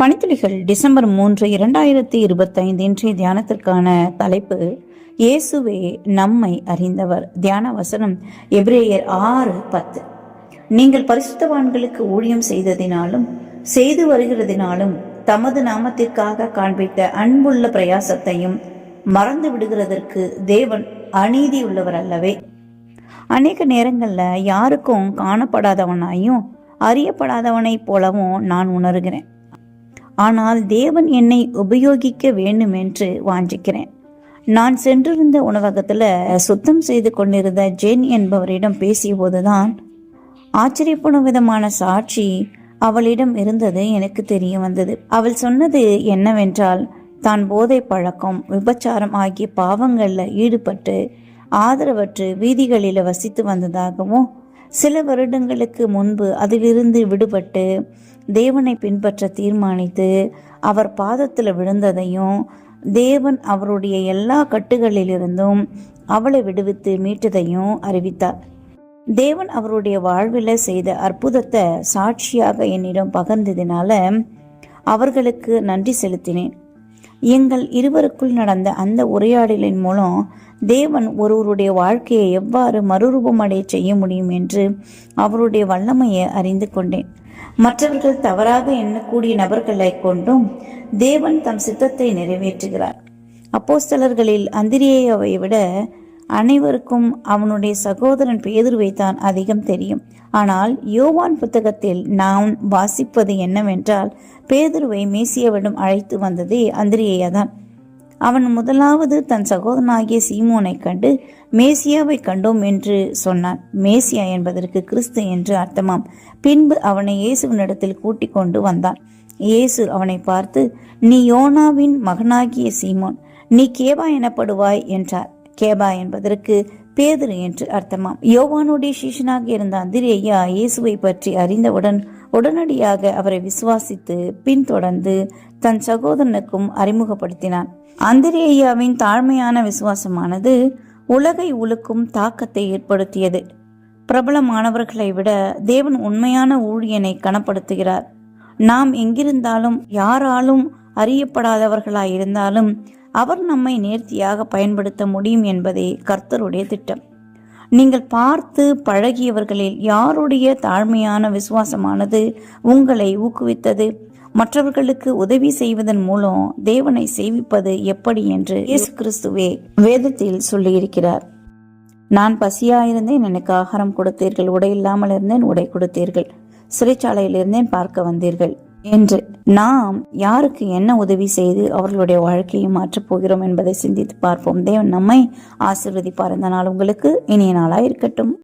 பணித்துளிகள் December மூன்று இரண்டாயிரத்தி இருபத்தைந்து இன்றைய தியானத்திற்கான தலைப்பு இயேசுவே நம்மை அறிந்தவர். தியான வசனம் எப்ரேயர் ஆறு பத்து. நீங்கள் பரிசுத்தவான்களுக்கு ஊழியம் செய்ததினாலும் செய்து வருகிறதினாலும் தமது நாமத்திற்காக காண்பித்த அன்புள்ள பிரயாசத்தையும் மறந்து விடுகிறதற்கு தேவன் அநீதி உள்ளவர் அல்லவே அநேக நேரங்களில் யாருக்கும் காணப்படாதவனாயும் அறியப்படாதவனைப் போலவும் நான் உணர்கிறேன். ஆனால் தேவன் என்னை உபயோகிக்க வேண்டும் என்று வாஞ்சிக்கிறேன். நான் சென்றிருந்த உணவகத்தில் சுத்தம் செய்து கொண்டிருந்த ஜென் என்பவரிடம் பேசிய போதுதான் ஆச்சரியப்படும் விதமான சாட்சி அவளிடம் இருந்தது எனக்கு தெரிய வந்தது. அவள் சொன்னது என்னவென்றால் தான் போதை பழக்கம் விபச்சாரம் ஆகிய பாவங்களில் ஈடுபட்டு ஆதரவற்று வீதிகளில் வசித்து வந்ததாகவும் சில வருடங்களுக்கு முன்பு அதிலிருந்து விடுபட்டு தேவனை பின்பற்ற தீர்மானித்து அவர் பாதத்தில் விழுந்ததையும் தேவன் அவருடைய எல்லா கட்டுகளிலிருந்தும் அவளை விடுவித்து மீட்டதையும் அறிவித்தார். தேவன் அவருடைய வாழ்வில் செய்த அற்புதத்தை சாட்சியாக என்னிடம் பகிர்ந்ததினால அவர்களுக்கு நன்றி செலுத்தினேன். எங்கள் இருவருக்குள் நடந்த அந்த உரையாடலின் மூலம் தேவன் ஒருவருடைய வாழ்க்கையை எவ்வாறு மறுரூபமடைய செய்ய முடியும் என்று அவருடைய வல்லமையை அறிந்து கொண்டேன். மற்றவர்கள் தவறாக எண்ணக்கூடிய நபர்களை கொண்டும் தேவன் தம் சித்தத்தை நிறைவேற்றுகிறார். அப்போஸ்தலர்களில் அந்திரியேயாவை விட அனைவருக்கும் அவனுடைய சகோதரன் பேதுருவை தான் அதிகம் தெரியும். ஆனால் யோவான் புத்தகத்தில் நாம் வாசிப்பது என்னவென்றால் பேதுருவை மேசியவிடம் அழைத்து வந்ததே அந்திரியையா தான் அவன் முதலாவது தன் சகோதரனாகிய சீமோனை கண்டு மேசியாவை கண்டோம் என்று சொன்னான். மேசியா என்பதற்கு கிறிஸ்து என்று அர்த்தமாம். பின்பு அவனை இயேசுவினிடத்தில் கூட்டிக் கொண்டு வந்தான். இயேசு அவனை பார்த்து நீ யோனாவின் மகனாகிய சீமோன் நீ கேவா எனப்படுவாய் என்றார். கேபா என்பதற்கு பேதுரு என்று அர்த்தமாம். யோவானுடைய சீஷனாக இருந்த அந்திரேயா இயேசுவை பற்றி அறிந்தவுடன் உடனடியாக அவரை விசுவாசித்து பின்தொடர்ந்து தன் சகோதரனுக்கும் அறிமுகப்படுத்தினான். அந்திரேயாவின் தாழ்மையான விசுவாசமானது உலகை உழுக்கும் தாக்கத்தை ஏற்படுத்தியது. பிரபலமானவர்களை விட தேவன் உண்மையான ஊழியனை கனப்படுத்துகிறார். நாம் எங்கிருந்தாலும் யாராலும் அறியப்படாதவர்களாயிருந்தாலும் அவர் நம்மை நேர்த்தியாக பயன்படுத்த முடியும் என்பதே கர்த்தருடைய திட்டம். நீங்கள் பார்த்து பழகியவர்களில் யாருடைய தாழ்மையான விசுவாசமானது உங்களை ஊக்குவித்தது? மற்றவர்களுக்கு உதவி செய்வதன் மூலம் தேவனை சேவிப்பது எப்படி என்று இயேசு கிறிஸ்துவே வேதத்தில் சொல்லியிருக்கிறார். நான் பசியாயிருந்தேன் எனக்கு ஆகாரம் கொடுத்தீர்கள் உடை இல்லாமல் இருந்தேன் உடை கொடுத்தீர்கள். சிறைச்சாலையில் இருந்தேன் பார்க்க வந்தீர்கள். என்று நாம் யாருக்கு என்ன உதவி செய்து அவர்களுடைய வாழ்க்கையை மாற்றப் போகிறோம் என்பதை சிந்தித்து பார்ப்போம். தேவன் நம்மை ஆசிர்வதிப்பார். இந்த நாள் உங்களுக்கு இனிய நாளாக இருக்கட்டும்.